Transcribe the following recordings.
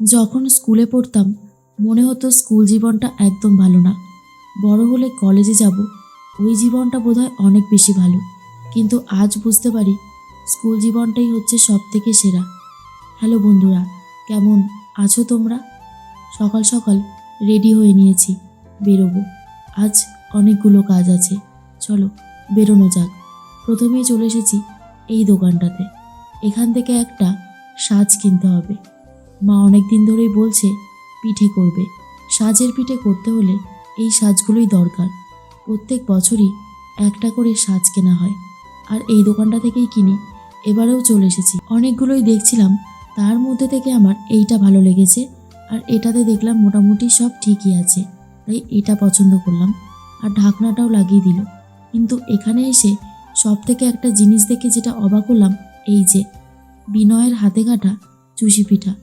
যখন স্কুলে পড়তাম, মনে হতো স্কুল জীবনটা একদম ভালো না। বড় হলে কলেজে যাব, ওই জীবনটা বোধহয় অনেক বেশি ভালো। কিন্তু আজ বুঝতে পারি, স্কুল জীবনটাই হচ্ছে সব থেকে সেরা। হ্যালো বন্ধুরা, কেমন আছো তোমরা? সকাল সকাল রেডি হয়ে নিয়েছি, বেরোবো। আজ অনেকগুলো কাজ আছে, চলো বেরোনো যাক। প্রথমেই চলে এসেছি এই দোকানটাতে। এখান থেকে একটা সাজ কিনতে হবে। মা অনেক দিন ধরেই বলছে, পিঠে করবে। সাজের পিঠে করতে হলে এই সাজগুলোই দরকার। প্রত্যেক বছরই একটা করে সাজ কেনা হয়। আর এই দোকানটা থেকেই কিনি এবারেও চলে এসেছি। অনেকগুলোই দেখছিলাম, তার মধ্যে থেকে আমার এইটা ভালো লেগেছে। আর এটাতে দেখলাম মোটামুটি সব ঠিকই আছে। তাই এটা পছন্দ করলাম। আর ঢাকনাটাও লাগিয়ে দিল। কিন্তু এখানে এসে সব থেকে একটা জিনিস দেখে যেটা অবাক হলাম, এই যে বিনয়ের হাতে কাটা চুষি পিঠা।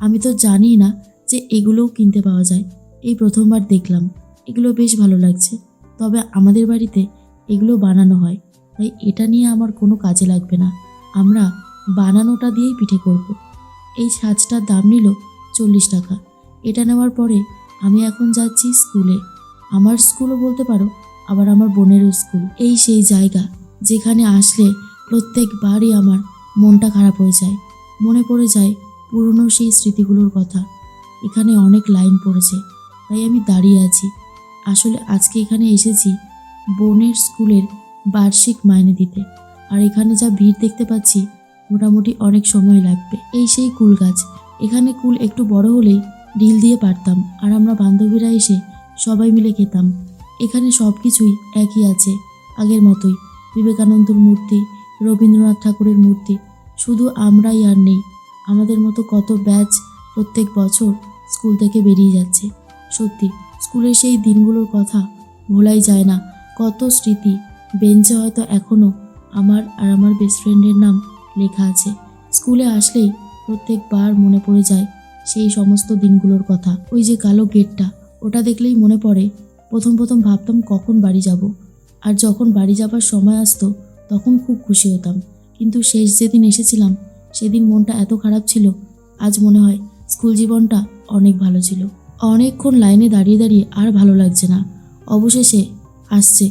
আমি তো জানি না যে এগুলোও কিনতে পাওয়া যায়। এই প্রথমবার দেখলাম। এগুলো বেশ ভালো লাগছে। তবে আমাদের বাড়িতে এগুলো বানানো হয়। তাই এটা নিয়ে আমার কোনো কাজে লাগবে না। আমরা বানানোটা দিয়েই পিঠে করব। এই সাজটার দাম নিল চল্লিশ টাকা। এটা নেওয়ার পরে আমি এখন যাচ্ছি স্কুলে। আমার স্কুলও বলতে পারো, আবার আমার বোনেরও স্কুল। এই সেই জায়গা যেখানে আসলে প্রত্যেকবারই আমার মনটা খারাপ হয়ে যায়। মনে পড়ে যায় পুরনো সেই স্মৃতিগুলোর কথা। এখানে অনেক লাইন পড়েছে, তাই আমি দাঁড়িয়ে আছি। আসলে আজকে এখানে এসেছি বোনের স্কুলের বার্ষিক মাইনে দিতে। আর এখানে যা ভিড় দেখতে পাচ্ছি, মোটামুটি অনেক সময় লাগবে। এই সেই কুল গাছ, এখানে কুল একটু বড় হলেই ঢিল দিয়ে পারতাম, আর আমরা বান্ধবীরা এসে সবাই মিলে খেতাম। এখানে সব কিছুই একই আছে, আগের মতোই। বিবেকানন্দর মূর্তি, রবীন্দ্রনাথ ঠাকুরের মূর্তি, শুধু আমরাই আর নেই। আমাদের মতো কত ব্যাচ প্রত্যেক বছর স্কুল থেকে বেরিয়ে যাচ্ছে। সত্যি, স্কুলের সেই দিনগুলোর কথা ভোলাই যায় না। কত স্মৃতি। বেঞ্চে হয়তো এখনও আমার আর আমার বেস্ট ফ্রেন্ডের নাম লেখা আছে। স্কুলে আসলেই প্রত্যেকবার মনে পড়ে যায় সেই সমস্ত দিনগুলোর কথা। ওই যে কালো গেটটা, ওটা দেখলেই মনে পড়ে, প্রথম প্রথম ভাবতাম কখন বাড়ি যাব। আর যখন বাড়ি যাবার সময় আসতো, তখন খুব খুশি হতাম। কিন্তু শেষ যেদিন এসেছিলাম সেদিন মনটা এত খারাপ ছিল, আজ মনে হয় স্কুল জীবনটা অনেক ভালো ছিল। অনেকক্ষণ লাইনে দাঁড়িয়ে দাঁড়িয়ে আর ভালো লাগছে না। অবশেষে আসছে,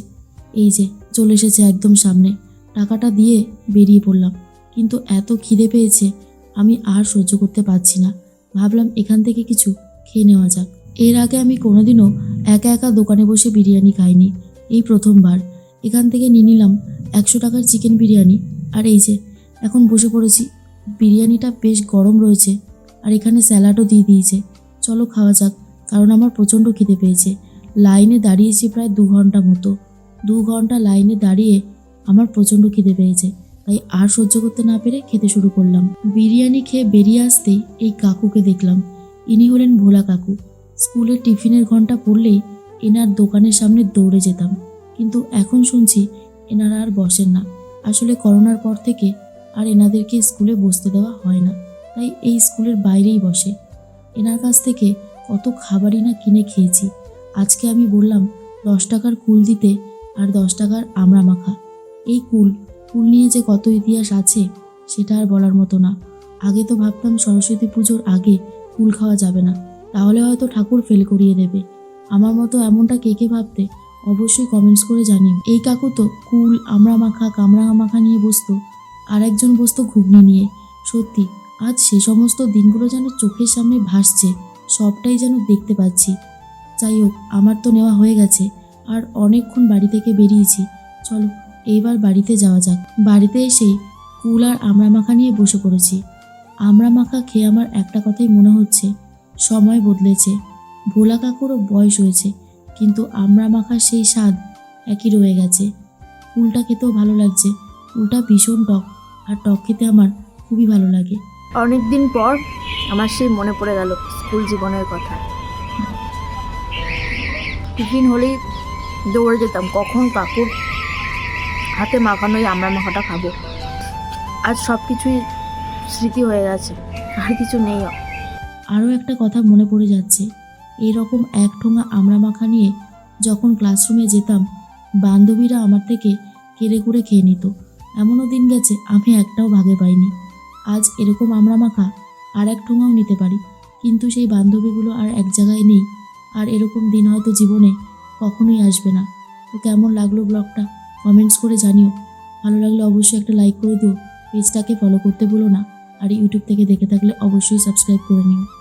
এই যে চলে এসেছে একদম সামনে। টাকাটা দিয়ে বেরিয়ে পড়লাম, কিন্তু এত খিদে পেয়েছে আমি আর সহ্য করতে পারছি না। ভাবলাম এখান থেকে কিছু খেয়ে নেওয়া যাক। এর আগে আমি কোনোদিনও একা একা দোকানে বসে বিরিয়ানি খাইনি, এই প্রথমবার। এখান থেকে নিয়ে নিলাম একশো টাকার চিকেন বিরিয়ানি। আর এই যে, এখন বসে পড়েছি বিরিয়ানিটা বেশ গরম রয়েছে আর এখানে স্যালাডও দিয়ে দিয়েছে। চলো খাওয়া যাক, কারণ আমার প্রচণ্ড খিদে পেয়েছে। লাইনে দাঁড়িয়েছি প্রায় দু ঘণ্টা মতো। দু ঘণ্টা লাইনে দাঁড়িয়ে আমার প্রচণ্ড খিদে পেয়েছে, তাই আর সহ্য করতে না পেরে খেতে শুরু করলাম। বিরিয়ানি খেয়ে বেরিয়ে আসতেই এই কাকুকে দেখলাম। ইনি হলেন ভোলা কাকু। স্কুলের টিফিনের ঘণ্টা পড়লেই এনার দোকানের সামনে দৌড়ে যেতাম। কিন্তু এখন শুনছি এনারা আর বসেন না। আসলে করোনার পর থেকে আর এনাদেরকে স্কুলে বসতে দেওয়া হয় না। তাই এই স্কুলের বাইরেই বসে। এনার কাছ থেকে কত খাবারই না কিনে খেয়েছি। আজকে আমি বললাম, দশ টাকার কুল দিতে আর দশ টাকার আমড়া মাখা। এই কুল কুল নিয়ে যে কত ইতিহাস আছে, সেটা আর বলার মতো না। আগে তো ভাবতাম সরস্বতী পুজোর আগে কুল খাওয়া যাবে না। তাহলে হয়তো ঠাকুর ফেল করিয়ে দেবে। আমার মতো এমনটা কে কে ভাবতে অবশ্যই কমেন্টস করে জানিও। এই কাকু তো কুল আমড়া মাখা কামড়া মাখা নিয়ে বসতো। আর একজন বসতো ঘুগনি নিয়ে। সত্যি, আজ সে সমস্ত দিনগুলো যেন চোখের সামনে ভাসছে, সবটাই যেন দেখতে পাচ্ছি। যাই হোক আমার তো নেওয়া হয়ে গেছে, আর অনেকক্ষণ বাড়ি থেকে বেরিয়েছি। চলো, এইবার বাড়িতে যাওয়া যাক। বাড়িতে এসেই কুল আর আমড়া মাখা নিয়ে বসে পড়েছি। আমড়া মাখা খেয়ে আমার একটা কথাই মনে হচ্ছে, সময় বদলেছে। ভোলা কাকুরও বয়স হয়েছে, কিন্তু আমড়া মাখার সেই স্বাদ একই রয়ে গেছে। কুলটা খেতেও ভালো লাগছে, কুলটা ভীষণ টক। আর টক খেতে আমার খুবই ভালো লাগে। অনেক দিন পর আমার সেই মনে পড়ে গেল স্কুল জীবনের কথা। টিফিন হলেই দৌড়ে যেতাম কখন কাকুর হাতে মাখানোই আমরা মাখাটা খাব। আজ সব কিছুই স্মৃতি হয়ে গেছে আর কিছু নেই। আরও একটা কথা মনে পড়ে যাচ্ছে এরকম এক ঠোঙা আমড়া মাখা নিয়ে যখন ক্লাসরুমে যেতাম বান্ধবীরা আমার থেকে কেড়ে কুড়ে খেয়ে নিত। এমনও দিন গেছে, আমি একটাও ভাগে পাইনি। আজ এরকম আমরা মাখা আর এক ঠোঙাও নিতে পারি। কিন্তু সেই বান্ধবীগুলো আর এক জায়গায় নেই। আর এরকম দিন হয়তো জীবনে কখনোই আসবে না। তো কেমন লাগল ব্লগটা? কমেন্টস করে জানিও। ভালো লাগলে অবশ্যই একটা লাইক করে দিও। পেজটাকে ফলো করতে ভুলো না। আর ইউটিউব থেকে দেখে থাকলে অবশ্যই সাবস্ক্রাইব করে নিও।